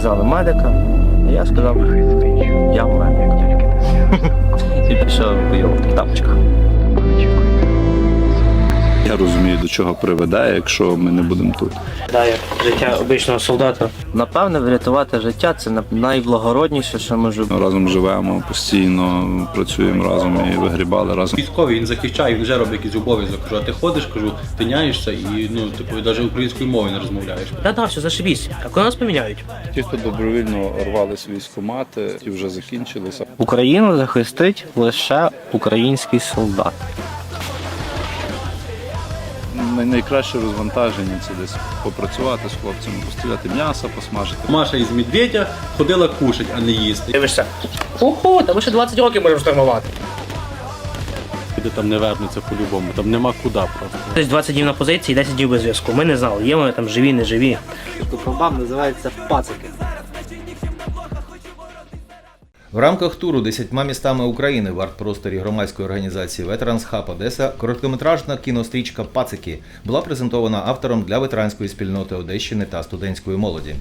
сказали медика, а я сказав, я медик. І пішов в бойових тапочках. Я розумію, до чого приведе, якщо ми не будемо тут. Да, як життя обичного солдата. Напевне, врятувати життя це найблагородніше, що може бути. Разом живемо постійно, працюємо разом і вигрібали разом. Військовий він захищає, він вже робить якийсь обов'язок. Кажу, а ти ходиш, кажу, тиняєшся і ну, типу, навіть українською мовою не розмовляєш. Да, да, все, зашибісь. А коли нас поміняють? Ті, хто добровільно рвались військомати, ті вже закінчилися. Україну захистить лише український солдат. Най- Найкраще розвантаження це десь попрацювати з хлопцями, постріляти м'ясо, посмажити. Маша із медведя ходила кушать, а не їсти. Дивишся. Ого, та ми ще 20 років можемо штурмувати. Люди там не вернуться по-любому, там нема куди просто. Тобто 20 днів на позиції, 10 днів без зв'язку. Ми не знали, є вони там живі, не живі. Комбам називається пацики. В рамках туру десятьма містами України в арт-просторі громадської організації Veterans Hub Одеса короткометражна кінострічка Пацики була презентована автором для ветеранської спільноти Одещини та студентської молоді.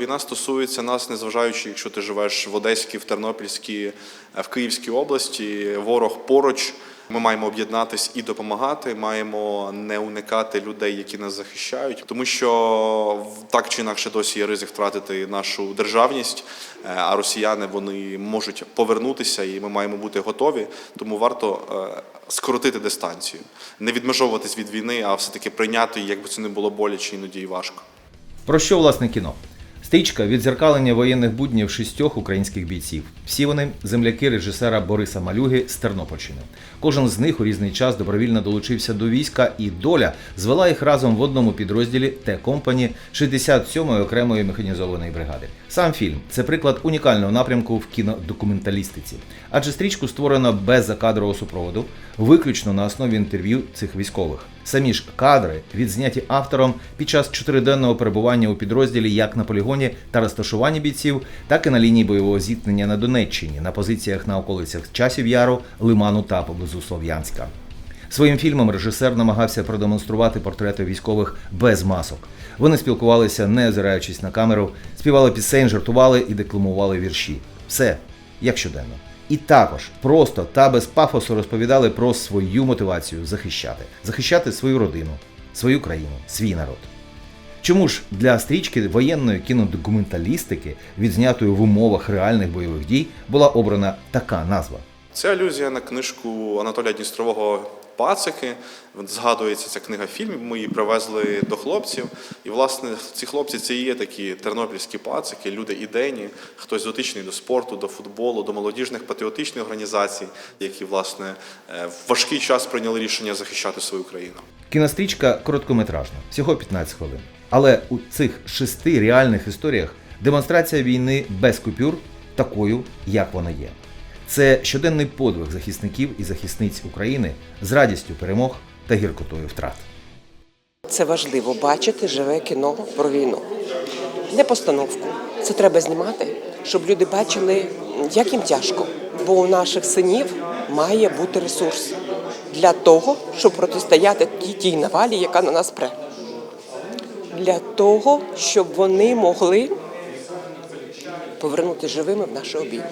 Війна стосується нас, незважаючи, якщо ти живеш в Одеській, в Тернопільській, е, в Київській області. Ворог поруч. Ми маємо об'єднатись і допомагати. Маємо не уникати людей, які нас захищають, тому що так чи інакше досі є ризик втратити нашу державність. е, А росіяни вони можуть повернутися, і ми маємо бути готові. Тому варто е, скоротити дистанцію, не відмежовуватись від війни, а все таки прийняти, її, якби це не було боляче, іноді і важко. Про що власне кіно? Стрічка відзеркалення воєнних буднів шістьох українських бійців. Всі вони земляки режисера Бориса Малюги з Тернопільщини. Кожен з них у різний час добровільно долучився до війська, і доля звела їх разом в одному підрозділі Т-компані 67-ї окремої механізованої бригади. Сам фільм це приклад унікального напрямку в кінодокументалістиці, адже стрічку створено без закадрового супроводу, виключно на основі інтерв'ю цих військових. Самі ж кадри відзняті автором під час чотириденного перебування у підрозділі як на полігоні та розташуванні бійців, так і на лінії бойового зіткнення на Донеччині на позиціях на околицях Часів Яру, Лиману та поблизу Слов'янська. Своїм фільмом режисер намагався продемонструвати портрети військових без масок. Вони спілкувалися, не озираючись на камеру, співали пісень, жартували і декламували вірші. Все як щоденно. І також просто та без пафосу розповідали про свою мотивацію захищати, захищати свою родину, свою країну, свій народ. Чому ж для стрічки воєнної кінодокументалістики, відзнятої в умовах реальних бойових дій, була обрана така назва? Це алюзія на книжку Анатолія Дністрового Пацики. Згадується ця книга фільмів. Ми її привезли до хлопців. І, власне, ці хлопці це є такі тернопільські пацики, люди ідейні, хтось дотичний до спорту, до футболу, до молодіжних патріотичних організацій, які, власне, е, в важкий час прийняли рішення захищати свою країну. Кінострічка короткометражна, всього 15 хвилин. Але у цих шести реальних історіях демонстрація війни без купюр такою, як вона є. Це щоденний подвиг захисників і захисниць України з радістю перемог та гіркотою втрат. Це важливо бачити живе кіно про війну. Не постановку. Це треба знімати, щоб люди бачили, як їм тяжко. Бо у наших синів має бути ресурс для того, щоб протистояти тій, тій навалі, яка на нас пре. Для того, щоб вони могли повернути живими в наші обійми.